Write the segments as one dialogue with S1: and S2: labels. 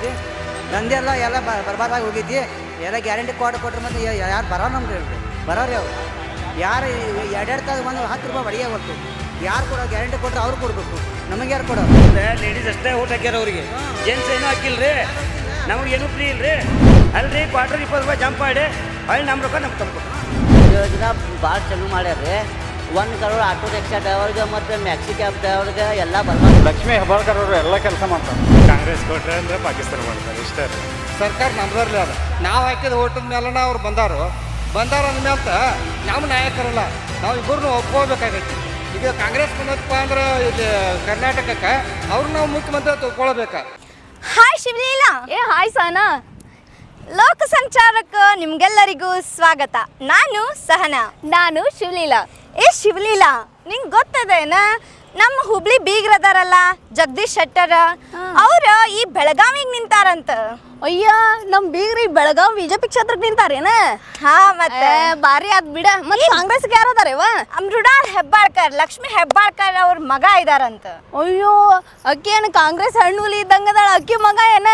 S1: ಹೋಗೈತಿ ದಂಧೆ ಎಲ್ಲ ಎಲ್ಲ ಬ- ಬರ್ಬಾದಾಗಿ ಹೋಗೈತಿ ಎಲ್ಲ ಗ್ಯಾರಂಟಿ ಕಾರ್ಡ್ ಕೊಟ್ರೆ ಮತ್ತೆ ಯಾರು ಬರೋ ನಮ್ಗೆ ಹೇಳ್ರಿ. ಬರೋರಿ ಅವ್ರು. ಯಾರು ಎರಡೆರಡು ತಾಸು ಬಂದು ಹತ್ತು ರೂಪಾಯಿ ಬಡಿಗೆ ಹೊತ್ತು ಯಾರು ಕೊಡೋ ಗ್ಯಾರಂಟಿ ಕೊಟ್ಟರೆ ಅವ್ರು ಕೊಡಬೇಕು. ನಮಗೆ ಯಾರು ಕೊಡೋ
S2: ಲೇಡೀಸ್ ಅಷ್ಟೇ ಊಟ ಹಾಕ್ಯಾರ ಅವ್ರಿಗೆ. ಜೆಂಟ್ಸ್ ಏನೂ ಹಾಕಿಲ್ರಿ? ನಮಗೆ ಏನೂ ಫ್ರೀ ಇಲ್ರಿ? ಅಲ್ರಿ ಕ್ವಾರ್ಟರ್ ಇಪ್ಪತ್ತು ರೂಪಾಯಿ ಜಂಪ್ ಮಾಡಿ ಅಲ್ಲಿ ನಮ್ಮ ರೊಕ್ಕ ನಮ್ಗೆ ತಂದ್ಕೊಟ್ಟು
S3: ಯೋಜನೆ ಭಾಳ ಚಲೋ ಮಾಡ್ಯಾರ್ರಿ. ಒಂದು ಕರೋಡ್ ಆಟೋ ರಿಕ್ಷಾ ಡ್ರೈವರ್ಗೆ ಮತ್ತು ಮ್ಯಾಕ್ಸಿ ಕ್ಯಾಬ್ ಡ್ರೈವರ್ಗೆ ಎಲ್ಲ ಬರ್ಬೋದು.
S4: ಲಕ್ಷ್ಮೀ ಹೆಬ್ಬಾಳ್ಕರ್ ಅವರು ಎಲ್ಲ ಕೆಲಸ ಮಾಡ್ತಾರೆ.
S5: ಕಾಂಗ್ರೆಸ್ ಕೊಟ್ರೆ ಅಂದ್ರೆ ಪಾಕಿಸ್ತಾನ ಮಾಡ್ತಾರೆ ಇಷ್ಟೇ
S4: ಸರ್ಕಾರ ನಮ್ದರ್ಲಿ ಅದ. ನಾವು ಹಾಕಿದ ಓಟದ ಮೇಲೆ ಅವ್ರು ಬಂದಾರು. ಬಂದಾರ ಅಂದ್ಮೇಲೆ ನಮ್ಮ ನಾಯಕರಲ್ಲ ನಾವು ಇಬ್ಬರನ್ನು ಒಪ್ಕೋಬೇಕಾಗೈತಿ ಈಗ ಕಾಂಗ್ರೆಸ್ ಬಂದಪ್ಪ ಅಂದ್ರೆ ಇಲ್ಲಿ ಕರ್ನಾಟಕಕ್ಕೆ ಅವ್ರು ನಾವು ಮುಖ್ಯಮಂತ್ರಿ ತಗೊಳ್ಬೇಕಾ
S6: ಹಾಯ್ ಶಿವಲೀಲಾ.
S7: ಏ ಹಾಯ್ ಸಾನಾ
S6: ಲೋಕ ಸಂಚಾರಕ್ಕೆ ನಿಮ್ಗೆಲ್ಲರಿಗೂ ಸ್ವಾಗತ. ನಾನು ಸಹನಾ.
S7: ನಾನು ಶಿವಲೀಲಾ.
S6: ಏ ಶಿವಲೀಲಾ ನಿಂಗೆ ಗೊತ್ತದೇನ? ನಮ್ಮ ಹುಬ್ಳಿ ಬೀಗ್ರದಾರಲ್ಲ ಜಗದೀಶ್ ಶೆಟ್ಟರ್ ಅವ್ರ ಈ ಬೆಳಗಾವಿಗೆ ನಿಂತಾರಂತ.
S7: ಅಯ್ಯ ನಮ್ ಬೀಗ್ರಿ ಬೆಳಗಾವ್ ಬಿಜೆಪಿ ಕ್ಷೇತ್ರಕ್ಕೆ ನಿಂತಾರೇನ?
S6: ಹಾ ಮತ್ತೆ.
S7: ಬಾರಿ ಆದ್ ಬಿಡ. ಮತ್ತೆ ಕಾಂಗ್ರೆಸ್ಗೆ ಯಾರದಾರೇವ
S6: ಅಮೃಡಾಲ್ ಹೆಬ್ಬಾಳ್ಕರ್ ಲಕ್ಷ್ಮಿ ಹೆಬ್ಬಾಳ್ಕರ್ ಅವ್ರ ಮಗ ಇದಾರಂತ.
S7: ಅಯ್ಯೋ ಅಕ್ಕಿ ಏನ್ ಕಾಂಗ್ರೆಸ್ ಹಣ್ಣುಲಿ ಇದ್ದಂಗದಾಳ ಅಕ್ಕಿ ಮಗ ಏನ?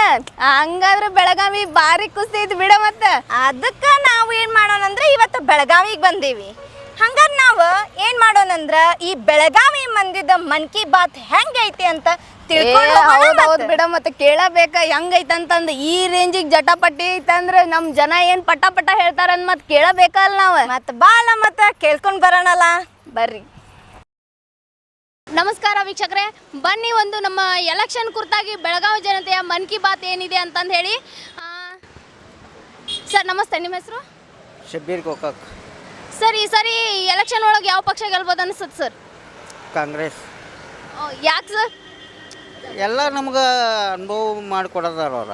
S7: ಹಂಗಾದ್ರೆ ಬೆಳಗಾವಿ ಬಾರಿ ಖುಷಿ ಇದ್ ಬಿಡ ಮತ್ತೆ.
S6: ಅದಕ್ಕೆ ನಾವು ಏನ್ ಮಾಡೋಣಂದ್ರೆ ಇವತ್ತು ಬೆಳಗಾವಿಗೆ ಬಂದೀವಿ. ಹಂಗಾರೆ ನಾವು ಏನ್ ಮಾಡೋಣಂದ್ರ ಈ ಬೆಳಗಾವಿ ಮಂದಿದ ಮನ್ ಕಿ ಬಾತ್ ಹೆಂಗೈತಿ ಅಂತ ತಿಳ್ಕೊಂಡು ಹೋಗೋಣ
S7: ಹೌದ್. ಬಿಡ ಮತ್ತೆ ಕೇಳಬೇಕ ಹೆಂಗೈತಂತಂದ್ ಈ ರೇಂಜಿಗೆ ಜಟಾಪಟಿ ಐತಂದ್ರ ನಮ್ ಜನ ಏನ್ ಪಟ ಪಟ ಹೇಳ್ತಾರ ಮತ್ ಕೇಳಬೇಕಲ್ಲ ನಾವ್.
S6: ಮತ್ ಬಾಲ ಮತ್ತ ಕೇಳ್ಕೊಂಡ್ ಬರೋಣಲ್ಲ.
S7: ಬರ್ರಿ. ನಮಸ್ಕಾರ ವೀಕ್ಷಕರೇ. ಬನ್ನಿ ಒಂದು ನಮ್ಮ ಎಲೆಕ್ಷನ್ ಕುರಿತಾಗಿ ಬೆಳಗಾವಿ ಜನತೆಯ ಮನ್ ಕಿ ಬಾತ್ ಏನಿದೆ ಅಂತಂದು ಹೇಳಿ. ಆ, ಸರ್ ನಮಸ್ತೆ ನಿಮ್ಮ ಹೆಸರು?
S1: ಶಬ್ಬೀರ್ ಗೋಕಾಕ್
S7: ಸರ್ ಈ ಸರಿ ಎಲೆಕ್ಷನ್ ಒಳಗೆ ಯಾವ ಪಕ್ಷ ಗೆಲ್ಬೋದು ಅನಿಸುತ್ತೆ ಸರ್
S1: ಕಾಂಗ್ರೆಸ್.
S7: ಯಾಕೆ ಸರ್
S1: ಎಲ್ಲ ನಮ್ಗೆ ಅನುಭವ ಮಾಡಿಕೊಡೋದಾರ ಅವರ.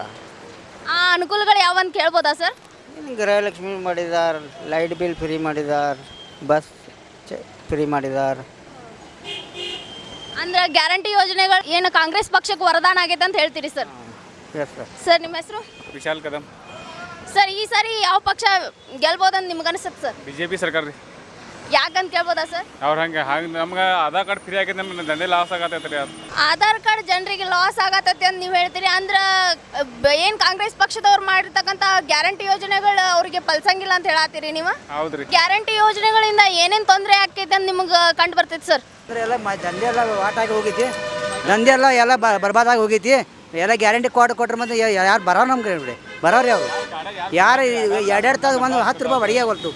S7: ಆ ಅನುಕೂಲಗಳು ಯಾವಂತ ಕೇಳ್ಬೋದಾ ಸರ್
S1: ಗೃಹಲಕ್ಷ್ಮಿ ಮಾಡಿದಾರ ಲೈಟ್ ಬಿಲ್ ಫ್ರೀ ಮಾಡಿದಾರ ಬಸ್ ಫ್ರೀ ಮಾಡಿದಾರ.
S7: ಅಂದ್ರೆ ಗ್ಯಾರಂಟಿ ಯೋಜನೆಗಳು ಏನು ಕಾಂಗ್ರೆಸ್ ಪಕ್ಷಕ್ಕೆ ವರದಾನ ಆಗೈತೆ ಅಂತ ಹೇಳ್ತೀರಿ ಸರ್
S1: ಎಸ್ ಸರ್
S7: ಸರ್ ನಿಮ್ಮ ಹೆಸರು?
S5: ವಿಶಾಲ್ ಕದಂ.
S7: ಸರ್ ಈ ಸಾರಿ ಯಾವ ಪಕ್ಷ ಗೆಲ್ಬೋದಂತ ನಿಮ್ಗೆ ಅನಿಸುತ್ತೆ ಸರ್?
S5: ಬಿ ಜೆ ಪಿ ಸರ್ಕಾರ ರೀ
S7: ಯಾಕಂತ ಕೇಳ್ಬೋದಾ ಸರ್?
S5: ಅವ್ರು ಹಂಗೆ ಹಂಗೆ ನಮ್ಗೆ ಆಧಾರ್ ಕಾರ್ಡ್ ಫ್ರೀ ಆಗೈತೆ ನಮ್ಗೆ ದಂಧೆ ಲಾಸ್ ಆಗತ್ತೈತೆ ರೀ ಅದು.
S7: ಆಧಾರ್ ಕಾರ್ಡ್ ಜನರಿಗೆ ಲಾಸ್ ಆಗತ್ತೈತಿ ಅಂತ ನೀವು ಹೇಳ್ತೀರಿ ಅಂದ್ರೆ ಏನು ಕಾಂಗ್ರೆಸ್ ಪಕ್ಷದವ್ರು ಮಾಡಿರ್ತಕ್ಕಂಥ ಗ್ಯಾರಂಟಿ ಯೋಜನೆಗಳು ಅವ್ರಿಗೆ ಪಲ್ಸಂಗಿಲ್ಲ ಅಂತ ಹೇಳತ್ತೀರಿ ನೀವು?
S5: ಹೌದು ರೀ.
S7: ಗ್ಯಾರಂಟಿ ಯೋಜನೆಗಳಿಂದ ಏನೇನು ತೊಂದರೆ ಆಗ್ತೈತೆ ಅಂತ ನಿಮ್ಗೆ ಕಂಡು ಬರ್ತೈತೆ ಸರ್?
S1: ಅಂದ್ರೆ ಎಲ್ಲ ಮ ದಂಧೆ ಎಲ್ಲ ವಾಟಾಗಿ ಹೋಗೈತಿ. ದಂಧೆ ಎಲ್ಲ ಎಲ್ಲ ಬ ಬರ್ಬಾದಾಗಿ ಹೋಗೈತಿ. ಎಲ್ಲ ಗ್ಯಾರಂಟಿ ಕೊಟ್ಟು ಕೊಟ್ರೆ ಮತ್ತೆ ಯಾರು ಬರೋ ನಮ್ಗೆ ಹೇಳ್ಬಿಡಿ. ಬರೋರಿ ಅವರು ಯಾರು ಎರಡೆರಡು ತಾಸು ಬಂದು ಹತ್ತು ರೂಪಾಯಿ ಬಡಿಗೆ ಹೊರತು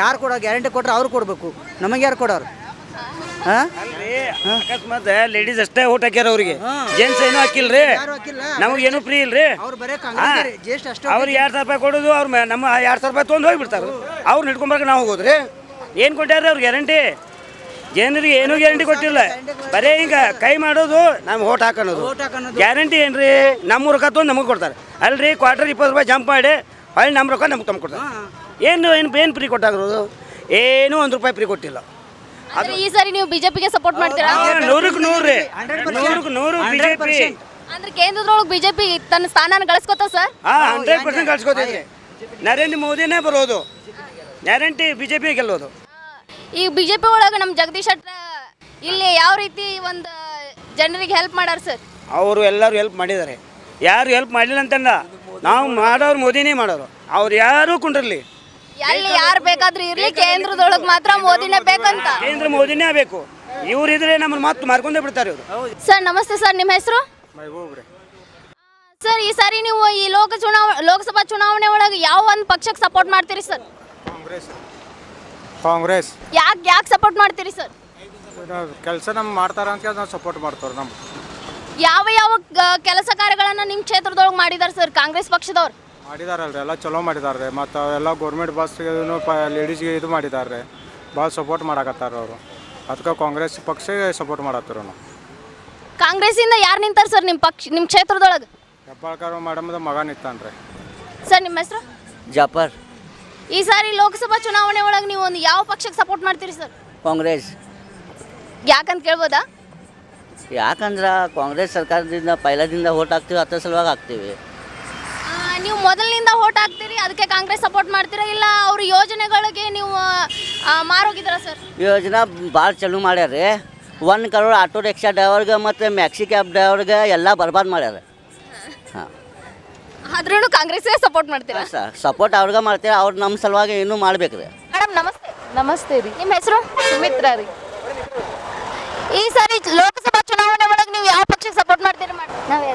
S1: ಯಾರು ಕೊಡೋ ಗ್ಯಾರಂಟಿ ಕೊಟ್ಟರೆ ಅವ್ರು ಕೊಡಬೇಕು. ನಮಗೆ ಯಾರು ಕೊಡೋರು? ಹಾಂ?
S2: ಅಕಸ್ಮಾತ್ ಲೇಡೀಸ್ ಅಷ್ಟೇ ಊಟ ಹಾಕ್ಯಾರ ಅವ್ರಿಗೆ. ಜೆಂಟ್ಸ್ ಏನೂ ಹಾಕಿಲ್ರಿ?
S1: ಹಾಕಿಲ್ಲ.
S2: ನಮಗೆ ಏನೂ ಫ್ರೀ ಇಲ್ಲ
S1: ರೀ ಬರೇ ಜ್ಯೇಷ್ಠ ಅಷ್ಟೇ
S2: ಅವ್ರು ಎರಡು ಸಾವಿರ ರೂಪಾಯಿ ಕೊಡೋದು ಅವ್ರು ನಮ್ಮ ಎರಡು ಸಾವಿರ ರೂಪಾಯಿ ತೊಗೊಂಡು ಹೋಗಿಬಿಡ್ತಾರೆ. ಅವ್ರು ಹಿಡ್ಕೊಂಬರ್ಕ ನಾವು ಹೋಗೋದ್ರಿ? ಏನು ಕೊಟ್ಟಾರ್ರಿ ಅವ್ರು ಗ್ಯಾರಂಟಿ? ಜನರಿಗೆ ಏನೂ ಗ್ಯಾರಂಟಿ ಕೊಟ್ಟಿಲ್ಲ. ಬರೇ ಹಿಂಗ ಕೈ ಮಾಡೋದು ನಾವು ಓಟ್ ಹಾಕೋದು ಗ್ಯಾರಂಟಿ ಏನ್ರಿ? ನಮ್ಮ ರೊಕ್ಕ ತೊಗೊಂಡು ನಮಗೆ ಕೊಡ್ತಾರೆ. ಅಲ್ರಿ ಕ್ವಾರ್ಟರ್ ಇಪ್ಪತ್ತು ರೂಪಾಯಿ ಜಂಪ್ ಮಾಡಿ ಹೊಳ್ಳಿ ನಮ್ಮ ರೊಕ್ಕ ನಮ್ಗೆ ತಂದು ಕೊಡ್ತಾರೆ. ಏನು ಏನು ಏನು ಫ್ರೀ ಕೊಟ್ಟಾಗಿರೋದು ಏನೂ ಒಂದು ರೂಪಾಯಿ ಫ್ರೀ ಕೊಟ್ಟಿಲ್ಲ.
S7: ಅದು ಈ ಸಾರಿ ನೀವು ಬಿಜೆಪಿಗೆ ಸಪೋರ್ಟ್ ಮಾಡ್ತೀರಾ?
S2: ನೂರಕ್ಕೆ ನೂರು ನೂರಕ್ಕೆ ನೂರು ಬಿಜೆಪಿ. ಜೆ ಪಿ
S7: ಅಂದ್ರೆ ಕೇಂದ್ರದೊಳಗೆ ಬಿಜೆಪಿ ತನ್ನ ಸ್ಥಾನ ಗಳಿಸ್ಕೊತ ಸರ್?
S2: ಹಾ ಹಂಡ್ರೆಡ್ ಪರ್ಸೆಂಟ್ ಗಳಿಸ್ಕೊತೀವಿ ನರೇಂದ್ರ ಮೋದಿನೇ ಬರೋದು. ಗ್ಯಾರಂಟಿ ಬಿ ಜೆ ಪಿ
S7: ಒಳಗೆ ನಮ್ಮ ಜಗದೀಶ್ ಶೆಟ್ಟರ್ ಇಲ್ಲಿ ಯಾವ ರೀತಿ ಒಂದು ಜನರಿಗೆ ಹೆಲ್ಪ್ ಮಾಡಾರ ಸರ್
S2: ಅವರು ಎಲ್ಲರೂ ಹೆಲ್ಪ್ ಮಾಡಿದ್ದಾರೆ. ಯಾರು ಹೆಲ್ಪ್ ಮಾಡಲಿಲ್ಲ ಅಂತಂದ ನಾವು ಮಾಡೋರು ಮೋದಿನೇ ಮಾಡೋರು. ಅವ್ರು ಯಾರು ಕುಂಡ್ರಲಿ.
S7: ಎಲ್ಲಿ ಯಾರು ಬೇಕಾದ್ರೂ ಇರ್ಲಿ ಕೇಂದ್ರದೊಳಗೆ ಮಾತ್ರ ಮೋದಿನೇ ಬೇಕಂತ.
S2: ಕೇಂದ್ರ ಮೋದಿನೇ ಬೇಕು. ಇವರಿದ್ರೆ ನಮ್ಮನ್ನು ಮತ್ತೆ ಮಾರ್ಕೊಂಡೇ ಬಿಡ್ತಾರೆ ಇವರು.
S7: ಸರ್ ನಮಸ್ತೆ ಸರ್ ನಿಮ್ಮ ಹೆಸರು? ಸರ್ ಈ ಸಾರಿ ನೀವು ಈ ಲೋಕ ಚುನಾವ ಲೋಕಸಭಾ ಚುನಾವಣೆ ಒಳಗೆ ಯಾವ ಒಂದು ಪಕ್ಷಕ್ಕೆ ಸಪೋರ್ಟ್ ಮಾಡ್ತೀರಿ ಸರ್
S4: ಕಾಂಗ್ರೆಸ್.
S7: ಯಾಕೆ ಯಾಕೆ ಸಪೋರ್ಟ್ ಮಾಡ್ತೀರಿ ಸರ್
S4: ಕೆಲಸ ನಮ್ಮ ಮಾಡ್ತಾರ ಅಂತ ನಾವು ಸಪೋರ್ಟ್ ಮಾಡ್ತಾರೆ ನಮ್ಮ
S7: ಯಾವ ಯಾವ ಗ- ಕೆಲಸ ಕಾರ್ಯಗಳನ್ನು ನಿಮ್ಮ ಕ್ಷೇತ್ರದೊಳಗೆ ಮಾಡಿದಾರೆ ಸರ್ ಕಾಂಗ್ರೆಸ್ ಪಕ್ಷದವ್ರು?
S4: ಮಾಡಿದಾರಲ್ರಿ ಎಲ್ಲ ಚಲೋ ಮಾಡಿದಾರೆ ಮತ್ತು ಅವೆಲ್ಲ ಗೌರ್ಮೆಂಟ್ ಬಸ್ಗೆ ಪ ಲೇಡೀಸ್ಗೆ ಇದು ಮಾಡಿದ್ದಾರೆ ಭಾಳ ಸಪೋರ್ಟ್ ಮಾಡಕತ್ತಾರ ಅವರು. ಅದಕ್ಕೆ ಕಾಂಗ್ರೆಸ್ ಪಕ್ಷಗೆ ಸಪೋರ್ಟ್ ಮಾಡತ್ತಾರ ನಾವು
S7: ಕಾಂಗ್ರೆಸ್ಸಿಂದ ಯಾರು ನಿಂತಾರೆ ಸರ್ ನಿಮ್ಮ ಪಕ್ಷ ನಿಮ್ಮ ಕ್ಷೇತ್ರದೊಳಗೆ?
S4: ಹೆಬ್ಬಾಳ್ಕರ್ ಮೇಡಮ್ದು ಮಗ ನಿಂತಾನ್ರಿ
S7: ಸರ್ ನಿಮ್ಮ ಹೆಸರು?
S3: ಜಾಪರ್
S7: ಈ ಸಾರಿ ಲೋಕಸಭಾ ಚುನಾವಣೆ ಒಳಗೆ ನೀವು ಒಂದು ಯಾವ ಪಕ್ಷಕ್ಕೆ ಸಪೋರ್ಟ್ ಮಾಡ್ತೀರಿ ಸರ್
S3: ಕಾಂಗ್ರೆಸ್.
S7: ಯಾಕಂತ ಕೇಳ್ಬೋದಾ?
S3: ಯಾಕಂದ್ರೆ ಕಾಂಗ್ರೆಸ್ ಸರ್ಕಾರದಿಂದ ಪೈಲದಿಂದ ಓಟ್ ಹಾಕ್ತೀವಿ ಅದ್ರ ಸಲುವಾಗಿ ಹಾಕ್ತೀವಿ.
S7: ಆ, ನೀವು ಮೊದಲಿನಿಂದ ವೋಟ್ ಹಾಕ್ತೀರಿ ಅದಕ್ಕೆ ಕಾಂಗ್ರೆಸ್ ಸಪೋರ್ಟ್ ಮಾಡ್ತೀರಾ ಇಲ್ಲ ಅವ್ರ ಯೋಜನೆಗಳಿಗೆ ನೀವು ಆ, ಮಾರೋಗಿದ್ದೀರಾ ಸರ್
S3: ಯೋಜನೆ ಭಾಳ ಚಲೋ ರೀ ಒಂದು ಕರೋಡ್ ಆಟೋ ರಿಕ್ಷಾ ಡ್ರೈವರ್ಗೆ ಮತ್ತು ಮ್ಯಾಕ್ಸಿ ಕ್ಯಾಬ್ ಡ್ರೈವರ್ಗೆ ಎಲ್ಲ ಬರ್ಬಾದ್ ಮಾಡ್ಯಾರ
S7: ಆದ್ರೂ ಕಾಂಗ್ರೆಸ್ಗೆ ಸಪೋರ್ಟ್ ಮಾಡ್ತೀರಾ?
S3: ಸಪೋರ್ಟ್ ಅವ್ರಿಗೆ ಮಾಡ್ತೀವಿ ಅವ್ರು ನಮ್ಮ ಸಲುವಾಗಿ ಇನ್ನೂ ಮಾಡ್ಬೇಕು ರೀ.
S7: ಮೇಡಮ್ ನಮಸ್ತೆ.
S8: ನಮಸ್ತೆ ರೀ.
S7: ನಿಮ್ಮ ಹೆಸರು?
S8: ಸುಮಿತ್ರಾ ರೀ.
S7: ಈ ಸಾರಿ ಲೋಕಸಭಾ ಚುನಾವಣೆ ಒಳಗೆ ನೀವು ಯಾವ ಪಕ್ಷಕ್ಕೆ ಸಪೋರ್ಟ್ ಮಾಡ್ತೀರಿ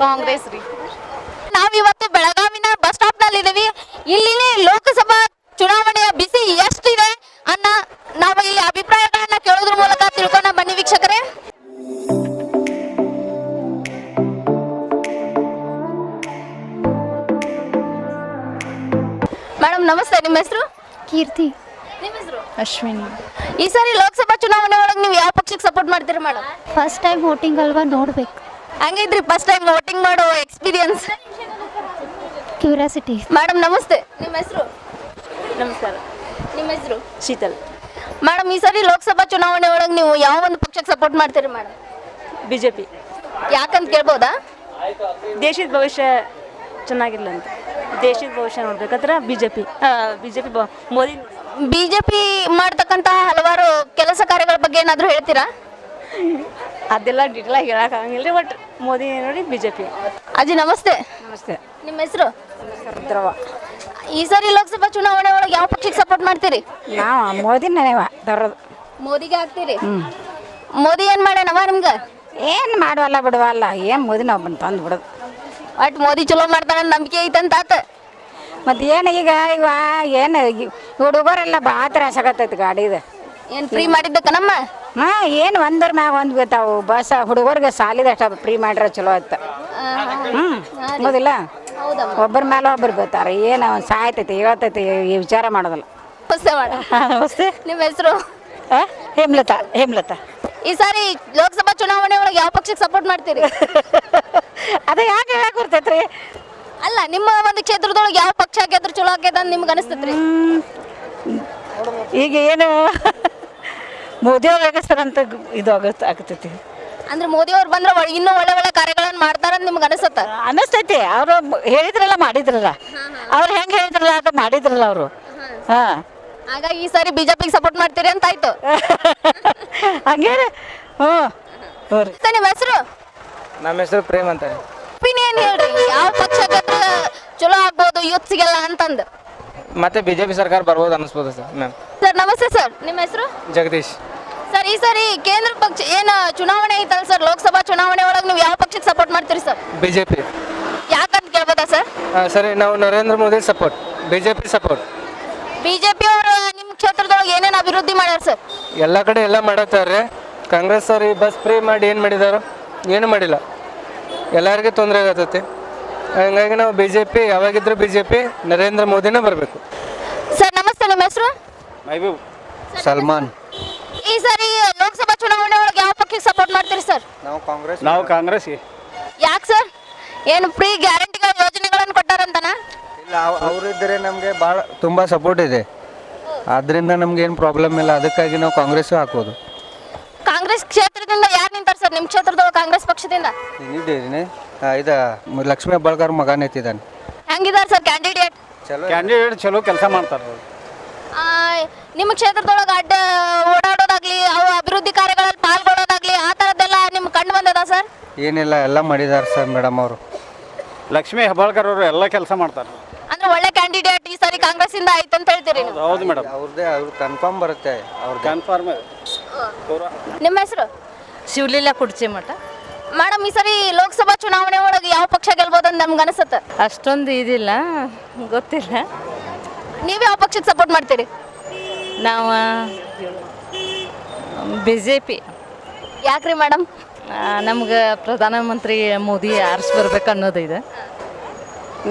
S8: ಕಾಂಗ್ರೆಸ್ ರೀ.
S7: ನಾವಿವತ್ತು ಬೆಳಗಾವಿನ ಬಸ್ ಸ್ಟಾಪ್ನಲ್ಲಿ ಇದೀವಿ. ಇಲ್ಲಿ ಲೋಕಸಭಾ ಚುನಾವಣೆಯ ಬಿಸಿ ಎಷ್ಟಿದೆ ಅನ್ನ ನಾವು ಇಲ್ಲಿ ಅಭಿಪ್ರಾಯಗಳನ್ನ ಕೇಳೋದ್ರ ಮೂಲಕ ತಿಳ್ಕೊಂಡ ಬನ್ನಿ ವೀಕ್ಷಕರೇ. ಮೇಡಮ್ ನಮಸ್ತೆ. ನಿಮ್ಮ ಹೆಸರು?
S8: ಕೀರ್ತಿ.
S7: ನಿಮ್ಮ ಹೆಸರು?
S8: ಅಶ್ವಿನಿ.
S7: ಈ ಸಾರಿ ಲೋಕಸಭಾ ಚುನಾವಣೆ ಒಳಗೆ ನೀವು ಯಾವ ಪಕ್ಷಕ್ಕೆ ಸಪೋರ್ಟ್ ಮಾಡ್ತೀರಿ ಮೇಡಮ್?
S8: ಫಸ್ಟ್ ಟೈಮ್ ವೋಟಿಂಗ್ ಅಲ್ವಾ? ನೋಡ್ಬೇಕು.
S7: ಹಂಗಿದ್ರಿ ಫಸ್ಟ್ ಟೈಮ್ ವೋಟಿಂಗ್ ಮಾಡೋ ಎಕ್ಸ್ಪೀರಿಯನ್ಸ್
S8: ಕ್ಯೂರಿಯಾಸಿಟಿ
S7: ಮೇಡಮ್ ನಮಸ್ತೆ. ನಿಮ್ಮ ಹೆಸರು?
S8: ನಮಸ್ಕಾರ.
S7: ನಿಮ್ಮ ಹೆಸರು?
S8: ಶೀತಲ್.
S7: ಮೇಡಮ್ ಈ ಸಾರಿ ಲೋಕಸಭಾ ಚುನಾವಣೆ ಒಳಗೆ ನೀವು ಯಾವ ಒಂದು ಪಕ್ಷಕ್ಕೆ ಸಪೋರ್ಟ್ ಮಾಡ್ತೀರಿ ಮೇಡಮ್?
S8: ಬಿ ಜೆ ಪಿ
S7: ಯಾಕಂತ ಕೇಳ್ಬೋದಾ?
S8: ದೇಶದ ಭವಿಷ್ಯ ಚೆನ್ನಾಗಿಲ್ಲ ಅಂತ. ದೇಶದ ಭವಿಷ್ಯ ನೋಡ್ಬೇಕಾದ್ರೆ B J P B J P Modi.
S7: BJP ಮಾಡ್ತಕ್ಕಂತಹ ಹಲವಾರು ಕೆಲಸ ಕಾರ್ಯಗಳ ಬಗ್ಗೆ ಏನಾದರೂ ಹೇಳ್ತೀರಾ?
S8: ಅದೆಲ್ಲ ಡೀಟೇಲ್ ಆಗಿ ಆಗಂಗಿಲ್ಲ ರೀ ಬಟ್ ಮೋದಿ ನೋಡಿ ಬಿ ಜೆ ಪಿ
S7: ಅಜ್ಜಿ ನಮಸ್ತೆ.
S8: ನಮಸ್ತೆ.
S7: ನಿಮ್ಮ ಹೆಸರು?
S8: ದ್ರವ
S7: ಈ ಸಾರಿ ಲೋಕಸಭಾ ಚುನಾವಣೆ ಒಳಗೆ ಯಾವ ಪಕ್ಷಕ್ಕೆ ಸಪೋರ್ಟ್ ಮಾಡ್ತೀರಿ?
S8: ನಾವು ಮೋದಿನೇ ತರೋದು
S7: ಮೋದಿಗೆ ಹಾಕ್ತೀರಿ ಮೋದಿ ಏನು ಮಾಡ್ಯಾನವ ನಿಮ್ಗೆ?
S8: ಏನು ಮಾಡುವಲ್ಲ ಬಿಡುವಲ್ಲ ಏನು ಮೋದಿ ನಾವು ಬಂದು ತಂದು ಬಿಡೋದು
S7: ಒಟ್ ಮೋದಿ ಚಲೋ ಮಾಡ್ತಾನ ನಂಬಿಕೆ ಐತಂತ ಆತ.
S8: ಮತ್ತು ಏನು ಈಗ ಇವ ಏನು ಹುಡುಗರೆಲ್ಲ ಭಾಳ ತ್ರಾಸ ಆಗತ್ತೈತಿ ಗಾಡಿದು.
S7: ಏನ್ ಫ್ರೀ ಮಾಡಿದ್ದಕ್ಕ ನಮ್ಮ?
S8: ಹಾಂ ಏನು ಒಂದ್ರ ಮ್ಯಾಗ ಒಂದು ಬೀಳ್ತಾವು. ಬಸ್ ಹುಡುಗರಿಗೆ ಸಾಲಿದಷ್ಟ ಫ್ರೀ ಮಾಡ್ರೆ ಚಲೋ ಆಯ್ತು ಹ್ಞೂ ಹೌದಿಲ್ಲ? ಒಬ್ಬರ ಮೇಲೆ ಒಬ್ಬರು ಬೀಳ್ತಾರೆ. ಏನು ಸಾಯ್ತೈತಿ ಹೇಳ್ತೈತಿ ಈ ವಿಚಾರ ಮಾಡೋದಲ್ಲ. ಹೊಸ
S7: ನಿಮ್ಮ ಹೆಸರು?
S8: ಹೇಮ್ಲತಾ ಹೇಮ್ಲತಾ.
S7: ಈ ಸಾರಿ ಲೋಕಸಭಾ ಚುನಾವಣೆ ಒಳಗೆ ಯಾವ ಪಕ್ಷಕ್ಕೆ ಸಪೋರ್ಟ್ ಮಾಡ್ತೀರಿ?
S8: ಅದೇ ಯಾಕೆ ಹೇಳಕ್ ಬರ್ತೈತ್ರಿ
S7: ಅಲ್ಲ ನಿಮ್ಮ ಒಂದು ಕ್ಷೇತ್ರದೊಳಗೆ ಯಾವ ಪಕ್ಷ ಗೆದ್ರು ಚಲೋ ಆಗ್ಯದ ಅಂತ ನಿಮ್ಗೆ ಅನಿಸ್ತೈತ್ರಿ?
S8: ಈಗ ಏನು? ಮೋದಿ ಅವ್ರು ಅಂತ ಇದು ಆಗತ್ ಆಗ್ತೈತಿ.
S7: ಅಂದ್ರೆ ಮೋದಿ ಅವ್ರು ಬಂದ್ರೆ ಒಳ್- ಇನ್ನೂ ಒಳ್ಳೆ ಒಳ್ಳೆ ಕಾರ್ಯಗಳನ್ನ ಮಾಡ್ತಾರಂತ ನಿಮ್ಗೆ ಅನಿಸುತ್ತ?
S8: ಅನಿಸ್ತೈತಿ. ಅವರು ಹೇಳಿದ್ರಲ್ಲ ಮಾಡಿದ್ರಲ್ಲ. ಅವ್ರು ಹೆಂಗೆ ಹೇಳಿದ್ರಲ್ಲ ಅದು ಮಾಡಿದ್ರಲ್ಲ ಅವರು. ಹಾಂ.
S7: ಹಾಗಾಗಿ ಈ ಸಾರಿ ಬಿಜೆಪಿಗೆ ಸಪೋರ್ಟ್ ಮಾಡ್ತೀರಿ ಅಂತ ಆಯ್ತು.
S8: ಹಂಗೆ ಹ್ಞೂ. ಹ್ಞೂ ರೀ.
S7: ಮತ್ತೆ ನಿಮ್ಮ ಹೆಸರು?
S9: ನಮ್ಮ ಹೆಸರು ಪ್ರೇಮ್ ಅಂತ ರೀ.
S7: ಒಪಿನಿಯನ್ ಹೇಳ್ರಿ. ಯಾವ ಪಕ್ಷ ಗೆದ್ರೆ ಚಲೋ ಆಗ್ಬೋದು ಯೂತ್ಸ್ಗೆಲ್ಲ ಅಂತಂದು?
S9: ಮತ್ತೆ ಬಿಜೆಪಿ ಸರ್ಕಾರ ಬರ್ಬೋದು ಅನಿಸ್ಬೋದು ಸರ್ ಮ್ಯಾಮ್
S7: ಸರ್ ನಮಸ್ತೆ ಸರ್. ನಿಮ್ಮ ಹೆಸರು?
S9: ಜಗದೀಶ್.
S7: ಸರ್ ಈ ಸಾರಿ ಕೇಂದ್ರ ಪಕ್ಷ ಏನು ಚುನಾವಣೆ ಐತಲ್ಲ ಸರ್ ಲೋಕಸಭಾ ಚುನಾವಣೆ ಒಳಗೆ ನೀವು ಯಾವ ಪಕ್ಷಕ್ಕೆ ಸಪೋರ್ಟ್ ಮಾಡ್ತೀರಿ ಸರ್?
S9: ಬಿಜೆಪಿ.
S7: ಯಾಕಂತ ಕೇಳ್ಬೋದಾ ಸರ್?
S9: ಸರಿ ನಾವು Narendra Modi support BJP support
S7: BJP ಕ್ಷೇತ್ರದೊಳಗೆ ಏನೇನು ಅಭಿವೃದ್ಧಿ ಮಾಡ್ಯಾರ ಸರ್?
S9: ಎಲ್ಲ ಕಡೆ ಎಲ್ಲ ಮಾಡತ್ತಾರೆ ಕಾಂಗ್ರೆಸ್ ಅವ್ರು ಈ ಬಸ್ ಫ್ರೀ ಮಾಡಿ ಏನು ಮಾಡಿದಾರೋ ಏನು ಮಾಡಿಲ್ಲ. ಎಲ್ಲರಿಗೂ ತೊಂದರೆ ಆಗತ್ತೈತಿ. ಹಂಗಾಗಿ ನಾವು ಬಿ ಜೆ ಪಿ ಯಾವಾಗಿದ್ರೂ ಬಿ ಜೆ ಪಿ ನರೇಂದ್ರ ಮೋದಿನೇ ಬರಬೇಕು.
S7: ಸರ್ ನಮಸ್ತೆ ನಿಮ್ಮ ಹೆಸರು?
S5: ಮೈಬೂಬ್.
S4: ಸಲ್ಮಾನ್.
S7: ಈ ಸರಿ ಲೋಕಸಭಾ ಚುನಾವಣೆ ಒಳಗೆ ಯಾವ ಪಕ್ಷಕ್ಕೆ ಸಪೋರ್ಟ್ ಮಾಡ್ತೀರಿ ಸರ್?
S4: ನಾವು ಕಾಂಗ್ರೆಸ್.
S5: ನಾವು ಕಾಂಗ್ರೆಸ್ಗೆ
S7: ಯಾಕೆ ಸರ್? ಏನು ಫ್ರೀ ಗ್ಯಾರಂಟಿಗಳ ಯೋಜನೆಗಳನ್ನು ಕೊಟ್ಟಾರಂತನಾ?
S4: ಇಲ್ಲ ಅವರಿದ್ದರೆ ನಮಗೆ ಭಾಳ ತುಂಬ ಸಪೋರ್ಟ್ ಇದೆ. ಆದ್ದರಿಂದ ನಮ್ಗೆ ಏನು ಪ್ರಾಬ್ಲಮ್ ಇಲ್ಲ. ಅದಕ್ಕಾಗಿ ನಾವು ಕಾಂಗ್ರೆಸ್ ಹಾಕೋದು
S7: ಕಾಂಗ್ರೆಸ್ ಕ್ಷೇತ್ರದಿಂದ ಯಾರು ನಿಂತಾರೆ ಸರ್? ನಿಮ್ಮ ಕ್ಷೇತ್ರದೊಳಗೆ ಕಾಂಗ್ರೆಸ್ ಪಕ್ಷದಿಂದ?
S4: ಏನಿದ್ದೇನೆ ಇದು ಲಕ್ಷ್ಮೀ ಬಳಗಾರ್ ಮಗ ನಿಂತಿದ್ದಾನೆ
S7: ಹೆಂಗಿದ್ದಾರೆ ಸರ್ ಕ್ಯಾಂಡಿಡೇಟ್?
S4: ಚಲೋ
S5: ಕ್ಯಾಂಡಿಡೇಟ್ ಚಲೋ ಕೆಲಸ ಮಾಡ್ತಾರೆ.
S7: ನಿಮ್ಮ ಕ್ಷೇತ್ರದೊಳಗೆ ಅಡ್ಡ ಓಡಾಡೋದಾಗ್ಲಿ ಅವು ಅಭಿವೃದ್ಧಿ ಕಾರ್ಯಗಳಲ್ಲಿ ಪಾಲ್ಗೊಳ್ಳೋದಾಗ್ಲಿ ಆ ಥರದ್ದೆಲ್ಲ ನಿಮ್ಮ ಕಂಡು ಬಂದದ ಸರ್?
S4: ಏನಿಲ್ಲ ಎಲ್ಲ ಮಾಡಿದ್ದಾರೆ ಸರ್ ಮೇಡಮ್ ಅವರು.
S5: ಲಕ್ಷ್ಮೀ ಹೆಬ್ಬಾಳ್ಕರ್ ಅವರು ಎಲ್ಲ ಕೆಲಸ ಮಾಡ್ತಾರೆ.
S7: ಅಂದ್ರೆ ಒಳ್ಳೆ ಕ್ಯಾಂಡಿಡೇಟ್ ಈ ಸಾರಿ ಕಾಂಗ್ರೆಸ್ ಇಂದ ಆಯ್ತು ಅಂತ ಹೇಳ್ತೀರಿ ನೀವು?
S5: ಹೌದು ಮೇಡಮ್.
S4: ಅವ್ರದ್ದೇ ಅವ್ರು ಕನ್ಫರ್ಮ್ ಬರುತ್ತೆ ಅವರು
S5: ಕನ್ಫರ್ಮ್
S7: ನಿಮ್ಮ ಹೆಸರು?
S8: ಶಿವಲೀಲಾ ಕುಡ್ಚಿ ಮಠ.
S7: ಮೇಡಮ್ ಈ ಸರಿ ಲೋಕಸಭಾ ಚುನಾವಣೆ ಒಳಗೆ ಯಾವ ಪಕ್ಷ ಗೆಲ್ಬೋದು ಅಂತ ನಮ್ಗೆ ಅನಿಸುತ್ತೆ?
S8: ಅಷ್ಟೊಂದು ಇದಿಲ್ಲ. ಗೊತ್ತಿಲ್ಲ.
S7: ನೀವು ಯಾವ ಪಕ್ಷಕ್ಕೆ ಸಪೋರ್ಟ್ ಮಾಡ್ತೀರಿ?
S8: ನಾವು ಬಿ ಜೆ ಪಿ
S7: ಯಾಕ್ರಿ ಮೇಡಮ್?
S8: ನಮ್ಗೆ ಪ್ರಧಾನಮಂತ್ರಿ ಮೋದಿ ಆರಿಸಿ ಬರ್ಬೇಕು ಅನ್ನೋದು ಇದೆ.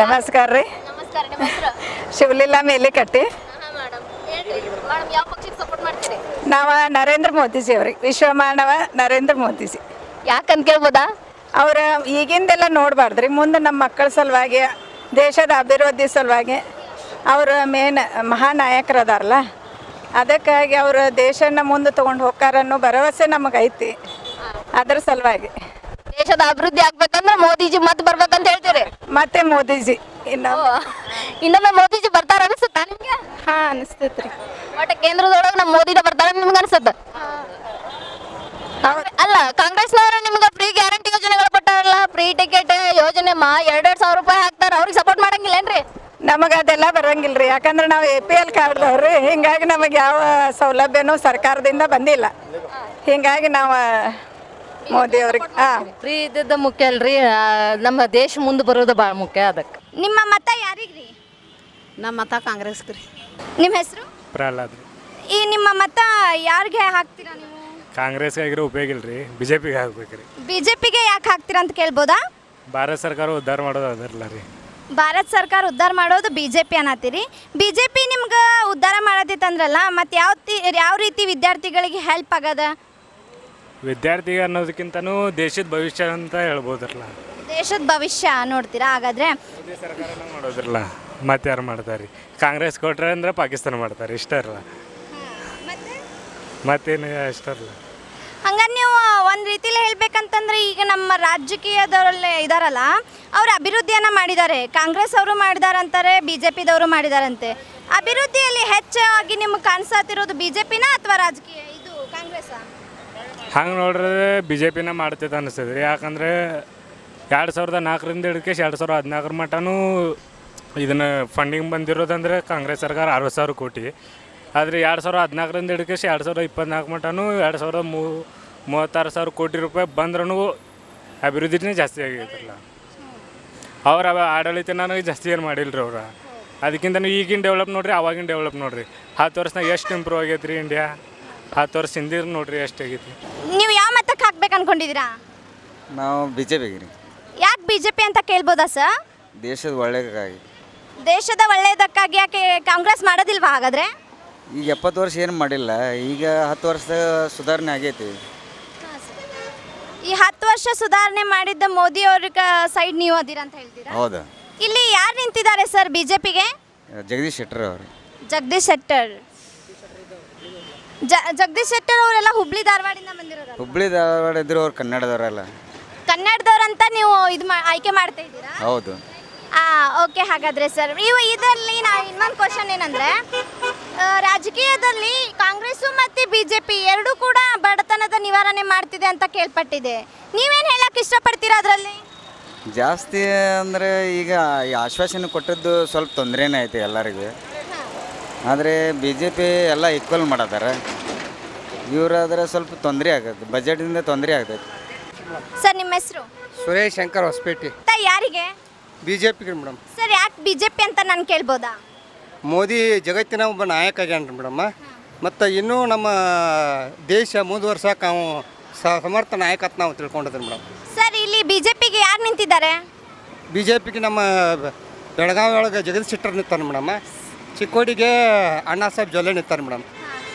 S8: ನಮಸ್ಕಾರ ರೀ.
S7: ನಮಸ್ಕಾರ ನಿಮ್ಮ ಹೆಸರು?
S8: ಶಿವಲೀಲಾ ಮೇಲೆ ಕಟ್ಟಿ.
S7: ಮೇಡಮ್ ಮೇಡಮ್ ಯಾವ ಪಕ್ಷಕ್ಕೆ ಸಪೋರ್ಟ್ ಮಾಡ್ತೀರಿ?
S8: ನಾವು ನರೇಂದ್ರ ಮೋದಿಜಿ ಅವ್ರಿಗೆ ವಿಶ್ವಮಾನವ ನರೇಂದ್ರ ಮೋದಿಜಿ.
S7: ಯಾಕಂತ ಕೇಳ್ಬೋದಾ?
S8: ಅವ್ರ ಈಗಿಂದೆಲ್ಲ ನೋಡಬಾರ್ದ್ರಿ. ಮುಂದೆ ನಮ್ಮ ಮಕ್ಕಳ ಸಲುವಾಗಿ ದೇಶದ ಅಭಿವೃದ್ಧಿ ಸಲುವಾಗಿ ಅವ್ರ ಮೇನ್ ಮಹಾನಾಯಕರದಾರಲ್ಲ. ಅದಕ್ಕಾಗಿ ಅವರು ದೇಶನ ಮುಂದೆ ತಗೊಂಡು ಹೋಗ್ತಾರನ್ನೋ ಭರವಸೆ ನಮಗೈತಿ. ಐತಿ ಅದ್ರ ಸಲುವಾಗಿ.
S7: ದೇಶದ ಅಭಿವೃದ್ಧಿ ಆಗ್ಬೇಕಂದ್ರೆ ಮೋದಿಜಿ ಮತ್ ಬರ್ಬೇಕಂತ ಹೇಳ್ತೀರಿ
S8: ಮತ್ತೆ ಮೋದಿಜಿ. ಇನ್ನು
S7: ಇನ್ನೊಮ್ಮೆ ಮೋದಿಜಿ ಬರ್ತಾರ ಅನಿಸುತ್ತ ನಿಮ್ಗೆ?
S8: ಹಾ ಅನಿಸ್ತೈತ್ರಿ.
S7: ಒಟ್ಟ ಕೇಂದ್ರದೊಳಗೆ ನಮ್ಮ ಮೋದಿನ ಬರ್ತಾರ ನಿಮ್ಗೆ ಅನ್ಸುತ್ತ? ಅಲ್ಲ ಕಾಂಗ್ರೆಸ್ನವರು ನಿಮ್ಗೆ ಫ್ರೀ ಗ್ಯಾರಂಟಿ ಯೋಜನೆಗಳು ಕೊಟ್ಟಾರಲ್ಲ ಫ್ರೀ ಟಿಕೆಟ್ ಯೋಜನೆ ಮಾ ಎರಡೆರಡು ಸಾವಿರ ರೂಪಾಯಿ ಹಾಕ್ತಾರ ಅವ್ರಿಗೆ ಸಪೋರ್ಟ್ ಮಾಡಂಗಿಲ್ಲ ಏನ್ರಿ
S8: ನಮಗೆ ಅದೆಲ್ಲ ಬರಂಗಿಲ್ಲ ರೀ ಯಾಕಂದ್ರೆ ನಾವು ಎ ಪಿ ಎಲ್ ಕಾರ್ಡ್ದವ್ರಿ ಹಿಂಗಾಗಿ ನಮಗೆ ಯಾವ ಸೌಲಭ್ಯನೂ ಸರ್ಕಾರದಿಂದ ಬಂದಿಲ್ಲ. ಹಿಂಗಾಗಿ ನಾವು ಮೋದಿ ಅವ್ರಿಗೆ ಹಾಂ
S10: ಫ್ರೀ ಇದ್ದದ್ದು ಮುಖ್ಯ ಅಲ್ರಿ ಆ, ನಮ್ಮ ದೇಶ ಮುಂದೆ ಬರೋದು ಭಾಳ ಮುಖ್ಯ ಅದಕ್ಕೆ.
S6: ನಿಮ್ಮ ಮತ ಯಾರಿಗ್ರಿ
S10: ನಮ್ಮ ಮತ ಕಾಂಗ್ರೆಸ್ಗೆ ರೀ.
S6: ನಿಮ್ಮ ಹೆಸರು?
S5: ಪ್ರಹ್ಲಾದ್
S6: ಈ ನಿಮ್ಮ ಮತ ಯಾರಿಗೆ ಹಾಕ್ತೀರಾ ನೀವು?
S5: ಕಾಂಗ್ರೆಸ್ ಆಗಿರೋ ಉಪಯೋಗ ಇಲ್ರಿ ರೀ ಬಿ ಜೆ ಪಿಗೆ ಹಾಕ್ಬೇಕು ರೀ
S6: ಬಿಜೆಪಿಗೆ ಯಾಕೆ ಹಾಕ್ತೀರಾ ಅಂತ ಕೇಳ್ಬೋದಾ?
S5: ಭಾರತ ಸರ್ಕಾರ ಉದ್ಧಾರ ಮಾಡೋದು ಅದರಲ್ಲ ರೀ.
S6: ಭಾರತ ಸರ್ಕಾರ ಉದ್ಧಾರ ಮಾಡೋದು ಬಿ ಜೆ ಪಿ ಅನ್ನತ್ತೀರಿ. ಬಿ ಜೆ ಪಿ ನಿಮ್ಗೆ ಉದ್ಧಾರ ಮಾಡತ್ತಿತ್ತಂದ್ರಲ್ಲ ಮತ್ತು ಯಾವ ತಿ ಯಾವ ರೀತಿ ವಿದ್ಯಾರ್ಥಿಗಳಿಗೆ ಹೆಲ್ಪ್ ಆಗದ?
S5: ವಿದ್ಯಾರ್ಥಿಗೆ ಅನ್ನೋದಕ್ಕಿಂತನೂ ದೇಶದ ಭವಿಷ್ಯ ಅಂತ ಹೇಳ್ಬೋದ್ರಲ್ಲ.
S6: ದೇಶದ ಭವಿಷ್ಯ ನೋಡ್ತೀರಾ? ಹಾಗಾದ್ರೆ
S5: ಮೋದಿ ಸರ್ಕಾರನ ಮಾಡೋದ್ರಲ್ಲ ಮತ್ತೆ ಯಾರು ಮಾಡ್ತಾರೆ? ಕಾಂಗ್ರೆಸ್ ಕೊಟ್ರೆ ಅಂದ್ರೆ ಪಾಕಿಸ್ತಾನ ಮಾಡ್ತಾರೆ ಇಷ್ಟ ಇರಲ್ಲ. ಮತ್ತೇನು ಇಷ್ಟ ಇರಲ್ಲ.
S6: ಹಂಗಾದ್ರೆ ನೀವು ಒಂದು ರೀತಿಲಿ ಹೇಳ್ಬೇಕಂತಂದ್ರೆ ಈಗ ನಮ್ಮ ರಾಜಕೀಯದವರಲ್ಲೇ ಇದಾರಲ್ಲ ಅವ್ರು ಅಭಿವೃದ್ಧಿಯನ್ನು ಮಾಡಿದ್ದಾರೆ. ಕಾಂಗ್ರೆಸ್ ಅವರು ಮಾಡಿದಾರಂತಾರೆ ಬಿ ಜೆ ಪಿದವರು ಮಾಡಿದಾರಂತೆ. ಅಭಿವೃದ್ಧಿಯಲ್ಲಿ ಹೆಚ್ಚಾಗಿ ನಿಮ್ಗೆ ಕಾಣಿಸ್ತಿರೋದು ಬಿ ಜೆ ಪಿನ ಅಥವಾ ರಾಜಕೀಯ? ಇದು ಕಾಂಗ್ರೆಸ್ಸಾ?
S5: ಹಂಗೆ ನೋಡ್ರೆ ಬಿ ಜೆ ಪಿನ ಮಾಡ್ತೈತೆ ಅನಿಸ್ತದೆ ರೀ. ಯಾಕಂದರೆ ಎರಡು ಸಾವಿರದ ನಾಲ್ಕರಿಂದ ಹಿಡ್ಕೇಶ್ ಎರಡು ಸಾವಿರದ ಹದಿನಾಲ್ಕರ ಮಟನೂ ಇದನ್ನು ಫಂಡಿಂಗ್ ಬಂದಿರೋದಂದ್ರೆ ಕಾಂಗ್ರೆಸ್ ಸರ್ಕಾರ ಅರವತ್ತು ಸಾವಿರ ಕೋಟಿ. ಆದರೆ ಎರಡು ಸಾವಿರದ ಹದಿನಾಲ್ಕರಿಂದ ಹಿಡ್ಕೇಶ್ ಎರಡು ಸಾವಿರದ ಇಪ್ಪತ್ನಾಲ್ಕು ಮಟನೂ ಎರಡು ಸಾವಿರದ ಮೂ, ಮೂವತ್ತಾರು ಸಾವಿರ ಕೋಟಿ ರೂಪಾಯಿ ಬಂದ್ರೂ ಅಭಿವೃದ್ಧಿನೇ ಜಾಸ್ತಿ ಆಗೈತಲ್ಲ. ಅವ್ರ ಅವ ಆಡಳಿತ ನನಗೆ ಜಾಸ್ತಿ ಏನು ಮಾಡಿಲ್ಲ ರೀ ಅವ್ರು. ಅದಕ್ಕಿಂತ ಈಗಿನ ಡೆವಲಪ್ ನೋಡ್ರಿ ಆವಾಗಿನ ಡೆವಲಪ್ ನೋಡ್ರಿ. ಹತ್ತು ವರ್ಷನಾಗ ಎಷ್ಟು ಇಂಪ್ರೂವ್ ಆಗೈತೆ ರೀ ಇಂಡಿಯಾ ಹತ್ತು ವರ್ಷ ಹಿಂದಿರು ನೋಡ್ರಿ ಎಷ್ಟು ಆಗೈತಿ.
S6: ಹಾಕ್ಬೇಕು ಅನ್ಕೊಂಡಿದ್ದೀರಾ
S11: ನಾವು ಬಿ ಜೆ ಪಿಗೆ ರೀ
S6: ಯಾಕೆ ಬಿ ಜೆ ಪಿ ಅಂತ ಕೇಳ್ಬೋದಾ ಸರ್
S11: ದೇಶದ ಒಳ್ಳೆಯದಕ್ಕಾಗಿ.
S6: ದೇಶದ ಒಳ್ಳೆಯದಕ್ಕಾಗಿ ಯಾಕೆ ಕಾಂಗ್ರೆಸ್ ಮಾಡೋದಿಲ್ವಾ ಹಾಗಾದ್ರೆ?
S11: ಈಗ ಎಪ್ಪತ್ತು ವರ್ಷ ಏನು ಮಾಡಿಲ್ಲ ಈಗ ಹತ್ತು ವರ್ಷ ಸುಧಾರಣೆ ಆಗೈತಿ.
S6: ಈ ಹತ್ತು ವರ್ಷ ಸುಧಾರಣೆ ಮಾಡಿದ್ದ ಮೋದಿ ಅವ್ರ ಸೈಡ್ ನೀವು ಅದೀರಾ ಅಂತ ಹೇಳ್ತೀರಾ?
S11: ಹೌದು.
S6: ಇಲ್ಲಿ ಯಾರು ನಿಂತಿದ್ದಾರೆ ಸರ್ ಬಿಜೆಪಿಗೆ?
S11: ಜಗದೀಶ್ ಶೆಟ್ಟರ್ ಅವರು.
S6: ಜಗದೀಶ್ ಶೆಟ್ಟರ್. ಜ- ಜಗದೀಶ್ ಶೆಟ್ಟರ್ ಅವರೆಲ್ಲ ಹುಬ್ಳಿ ಧಾರವಾಡಿಂದ ಬಂದಿರೋದು
S11: ಹುಬ್ಳಿ ಧಾರವಾಡ ಇದ್ರು ಅವ್ರು ಕನ್ನಡದವರಲ್ಲ
S6: ಅಂತ ನೀವು ಇದು ಮಾ ಆಯ್ಕೆ ಮಾಡ್ತಾ ಇದ್ದೀರಾ?
S11: ಹೌದು.
S6: ಆ ಓಕೆ ಹಾಗಾದ್ರೆ ಸರ್. ನೀವು ಇದರಲ್ಲಿ ನಾ ಇನ್ನೊಂದು ಕ್ವಶನ್ ಏನಂದ್ರೆ ಆ, ರಾಜಕೀಯದಲ್ಲಿ ಕಾಂಗ್ರೆಸ್ಸು ಮತ್ತು ಬಿ ಜೆ ಪಿ ಎರಡೂ ಕೂಡ ಬಡತನದ ನಿವಾರಣೆ ಮಾಡ್ತಿದೆ ಅಂತ ಕೇಳ್ಪಟ್ಟಿದೆ. ನೀವೇನು ಹೇಳಕ್ಕೆ ಇಷ್ಟಪಡ್ತೀರಾ ಅದರಲ್ಲಿ?
S11: ಜಾಸ್ತಿ ಅಂದರೆ ಈಗ ಈ ಆಶ್ವಾಸನೆ ಕೊಟ್ಟದ್ದು ಸ್ವಲ್ಪ ತೊಂದರೆನೇ ಐತೆ ಎಲ್ಲರಿಗೂ. ಆದರೆ ಬಿ ಜೆ ಪಿ ಎಲ್ಲ ಈಕ್ವಲ್ ಮಾಡತ್ತಾರ ಇವರಾದ್ರೆ ಸ್ವಲ್ಪ ತೊಂದರೆ ಆಗತ್ತೆ ಬಜೆಟಿಂದ ತೊಂದರೆ ಆಗತ್ತೆ.
S6: ಸರ್ ನಿಮ್ಮ ಹೆಸರು?
S4: ಸುರೇಶ್ ಶಂಕರ್ ಹೊಸಪೇಟೆ.
S6: ಯಾರಿಗೆ?
S4: ಬಿ ಜೆ ಪಿಗೆ ಮೇಡಮ್.
S6: ಸರ್ ಯಾಕೆ ಬಿ ಜೆ ಪಿ ಅಂತ ನಾನು ಕೇಳ್ಬೋದಾ?
S4: ಮೋದಿ ಜಗತ್ತಿನ ಒಬ್ಬ ನಾಯಕ ಆಗ್ಯಾನ್ರಿ ಮೇಡಮ್ಮ ಮತ್ತು ಇನ್ನೂ ನಮ್ಮ ದೇಶ ಮುಂದುವರ್ಸಕ್ಕೆ ನಾವು ಸಮರ್ಥ ನಾಯಕ ಅಂತ ನಾವು ತಿಳ್ಕೊಂಡಿದ್ರಿ ಮೇಡಮ್.
S6: ಸರ್ ಇಲ್ಲಿ ಬಿ ಜೆ ಪಿಗೆ ಯಾರು ನಿಂತಿದ್ದಾರೆ?
S4: ಬಿ ಜೆ ಪಿಗೆ ನಮ್ಮ ಬೆಳಗಾವಿ ಒಳಗೆ ಜಗದೀಶ್ ಶೆಟ್ಟರ್ ನಿಂತಾನೆ ಮೇಡಮ್ಮ ಚಿಕ್ಕೋಡಿಗೆ ಅಣ್ಣಾ ಸಾಹೇಬ್ ಜೊಲ್ಲೆ ನಿಂತಾರೆ ಮೇಡಮ್.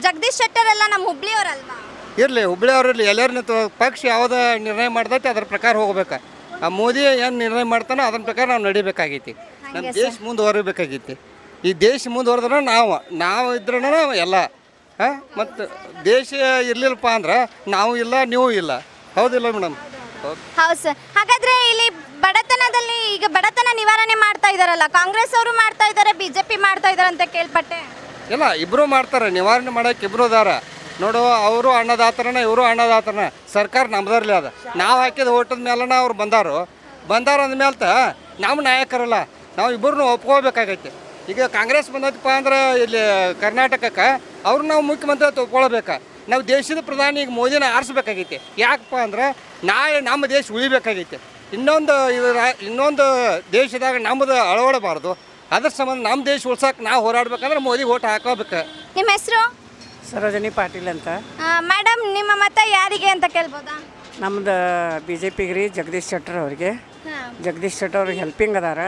S6: ಜಗದೀಶ್ ಶೆಟ್ಟರ್ ಎಲ್ಲ ನಮ್ಮ ಹುಬ್ಳಿಯವರಲ್ವಾ?
S4: ಇರಲಿ ಹುಬ್ಳಿ ಅವರಲ್ಲಿ ಎಲ್ಲರೂ ನಿಂತು ಪಕ್ಷ ಯಾವುದೇ ನಿರ್ಣಯ ಮಾಡ್ದೈತೆ ಅದ್ರ ಪ್ರಕಾರ ಹೋಗ್ಬೇಕು. ಆ ಮೋದಿ ಏನು ನಿರ್ಣಯ ಮಾಡ್ತಾನೋ ಅದನ್ನ ಪ್ರಕಾರ ನಾವು ನಡಿಬೇಕಾಗೈತಿ. ನಮ್ಮ ದೇಶ ಮುಂದುವರಿಬೇಕಾಗೈತಿ ಈ ದೇಶ ಮುಂದುವರೆದ್ರೆ ನಾವು ನಾವು ಇದ್ರೂ ಎಲ್ಲ. ಹಾಂ? ಮತ್ತು ದೇಶ ಇರಲಿಲ್ಲಪ್ಪ ಅಂದ್ರೆ ನಾವು ಇಲ್ಲ ನೀವು ಇಲ್ಲ. ಹೌದಿಲ್ಲ ಮೇಡಮ್
S6: ಹೌದು ಸರ್. ಹಾಗಾದ್ರೆ ಇಲ್ಲಿ ಬಡತನದಲ್ಲಿ ಈಗ ಬಡತನ ನಿವಾರಣೆ ಮಾಡ್ತಾ ಇದಾರಲ್ಲ ಕಾಂಗ್ರೆಸ್ ಅವರು ಮಾಡ್ತಾ ಇದ್ದಾರೆ ಬಿಜೆಪಿ ಮಾಡ್ತಾ ಇದಾರೆ ಅಂತ ಕೇಳ್ಪಟ್ಟೆ?
S4: ಇಲ್ಲ ಇಬ್ಬರು ಮಾಡ್ತಾರೆ, ನಿವಾರಣೆ ಮಾಡೋಕೆ ಇಬ್ಬರು ಅದಾರ. ನೋಡು, ಅವರು ಅನ್ನದಾತರನ, ಇವರು ಅನ್ನದಾತರನ. ಸರ್ಕಾರ ನಮ್ದರ್ಲಿ ಅದ. ನಾವು ಹಾಕಿದ ಓಟದ ಮೇಲನ ಅವ್ರು ಬಂದಾರು. ಬಂದಾರ ಅಂದಮೇಲೆ ನಮ್ಮ ನಾಯಕರಲ್ಲ, ನಾವು ಇಬ್ಬರನ್ನು ಒಪ್ಕೋಬೇಕಾಗೈತಿ. ಈಗ ಕಾಂಗ್ರೆಸ್ ಬಂದೈತಪ್ಪ ಅಂದ್ರೆ ಇಲ್ಲಿ ಕರ್ನಾಟಕಕ್ಕೆ ಅವ್ರು ನಾವು ಮುಖ್ಯಮಂತ್ರಿ ಅಂತ ನಾವು ದೇಶದ ಪ್ರಧಾನಿ ಈಗ ಮೋದಿನ ಆರಿಸ್ಬೇಕಾಗೈತಿ. ಯಾಕಪ್ಪ ಅಂದ್ರೆ ನಾಳೆ ನಮ್ಮ ದೇಶ ಉಳಿಬೇಕಾಗೈತಿ. ಇನ್ನೊಂದು ಇದು ಇನ್ನೊಂದು ದೇಶದಾಗ ನಮ್ಮದು ಅಳವಡಬಾರ್ದು. ಅದ್ರ ಸಂಬಂಧ ನಮ್ಮ ದೇಶ ಉಳ್ಸಕ್ಕೆ ನಾವು ಹೋರಾಡ್ಬೇಕಂದ್ರೆ ಮೋದಿ ಓಟ್ ಹಾಕೋಬೇಕು.
S6: ನಿಮ್ಮ ಹೆಸರು?
S8: ಸರೋಜನಿ ಪಾಟೀಲ್ ಅಂತ.
S6: ಮೇಡಮ್ ನಿಮ್ಮ ಮತ ಯಾರಿಗೆ ಅಂತ ಕೇಳ್ಬೋದಾ?
S8: ನಮ್ದು ಬಿ ಜೆ ಪಿಗೆ ರೀ ಜಗದೀಶ್ ಶೆಟ್ಟರ್ ಅವ್ರಿಗೆ.
S6: ಹಾಂ.
S8: ಜಗದೀಶ್ ಶೆಟ್ಟರ್ ಅವ್ರಿಗೆ ಹೆಲ್ಪಿಂಗ್ ಅದಾರ.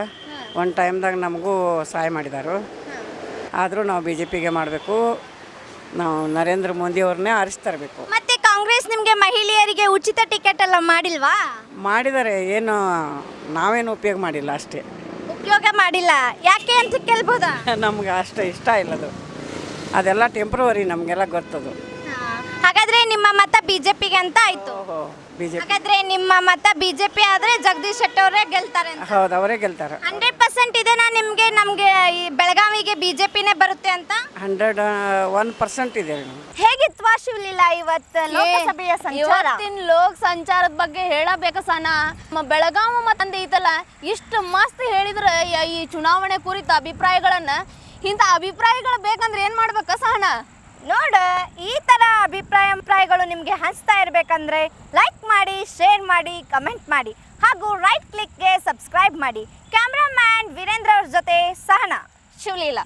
S8: ಒಂದು ಟೈಮ್ದಾಗ ನಮಗೂ ಸಹಾಯ ಮಾಡಿದಾರು. ಆದರೂ ನಾವು ಬಿ ಜೆ ಪಿಗೆ ಮಾಡಬೇಕು. ನಾವು ನರೇಂದ್ರ ಮೋದಿ ಅವ್ರನ್ನೇ ಆರಿಸಿ ತರಬೇಕು.
S6: ಮತ್ತೆ ಕಾಂಗ್ರೆಸ್ ನಿಮಗೆ ಮಹಿಳೆಯರಿಗೆ ಉಚಿತ ಟಿಕೆಟ್ ಎಲ್ಲ ಮಾಡಿಲ್ವಾ?
S8: ಮಾಡಿದ್ದಾರೆ ಏನು ನಾವೇನು ಉಪಯೋಗ ಮಾಡಿಲ್ಲ ಅಷ್ಟೇ.
S6: ಉಪಯೋಗ ಮಾಡಿಲ್ಲ. ಯಾಕೆ ಅಂತ ಕೇಳ್ಬೋದಾ?
S8: ನಮ್ಗೆ ಅಷ್ಟು ಇಷ್ಟ ಇಲ್ಲದು. ಅದೆಲ್ಲ ಟೆಂಪ್ರವರಿ ನಮಗೆಲ್ಲ ಗೊತ್ತದು.
S6: ಹಾಗಾದ್ರೆ ನಿಮ್ಮ ಮತ ಬಿಜೆಪಿಗೆ ಅಂತ ಆಯ್ತು.
S8: ಬಿ ಜೆ ಪಿ
S6: ಹಾಗಾದ್ರೆ ನಿಮ್ಮ ಮತ ಬಿಜೆಪಿ ಆದ್ರೆ ಜಗದೀಶ್ ಶೆಟ್ಟಿ ಅವರೇ ಗೆಲ್ತಾರೆ ಅಂತ.
S8: ಹೌದು ಅವರೇ ಗೆಲ್ತಾರೆ.
S6: ಹಂಡ್ರೆಡ್ ಪರ್ಸೆಂಟ್ ಇದೆನಾ ನಿಮ್ಗೆ ನಮ್ಗೆ ಈ ಬೆಳಗಾವಿಗೆ ಬಿಜೆಪಿನೇ ಬರುತ್ತೆ ಅಂತ?
S8: ಹಂಡ್ರೆಡ್ ಒನ್ ಪರ್ಸೆಂಟ್ ಇದೆ
S6: ಹೇಗಿತ್ವಾ ಶಿವಲೀಲಾ ಇವತ್ತು ಲೋಕಸಭೆಯ ಸಂಚಾರ?
S7: ಇವತ್ತಿನ ಲೋಕ ಸಂಚಾರದ ಬಗ್ಗೆ ಹೇಳಬೇಕ ಸನ. ನಮ್ಮ ಬೆಳಗಾವ ಮತ್ತಂದ ಐತಲ್ಲ ಇಷ್ಟು ಮಸ್ತ್ ಹೇಳಿದ್ರೆ ಯ- ಈ ಚುನಾವಣೆ ಕುರಿತ ಅಭಿಪ್ರಾಯಗಳನ್ನ ಇಂಥ ಅಭಿಪ್ರಾಯಗಳು ಬೇಕಂದ್ರೆ ಏನ್ ಮಾಡ್ಬೇಕ ಸಹನ?
S6: ನೋಡ, ಈ ತರ ಅಭಿಪ್ರಾಯ ಅಭಿಪ್ರಾಯಗಳು ನಿಮಗೆ ಹಂಚ್ತಾ ಇರಬೇಕಂದ್ರೆ ಲೈಕ್ ಮಾಡಿ ಶೇರ್ ಮಾಡಿ ಕಮೆಂಟ್ ಮಾಡಿ. ಹಾಗೂ ರೈಟ್ ಕ್ಲಿಕ್ಗೆ ಸಬ್ಸ್ಕ್ರೈಬ್ ಮಾಡಿ. ಕ್ಯಾಮ್ರಾಮ್ಯಾನ್ ವೀರೇಂದ್ರ ಅವ್ರ ಜೊತೆ ಸಹನಾ.
S7: ಶಿವಲೀಲಾ.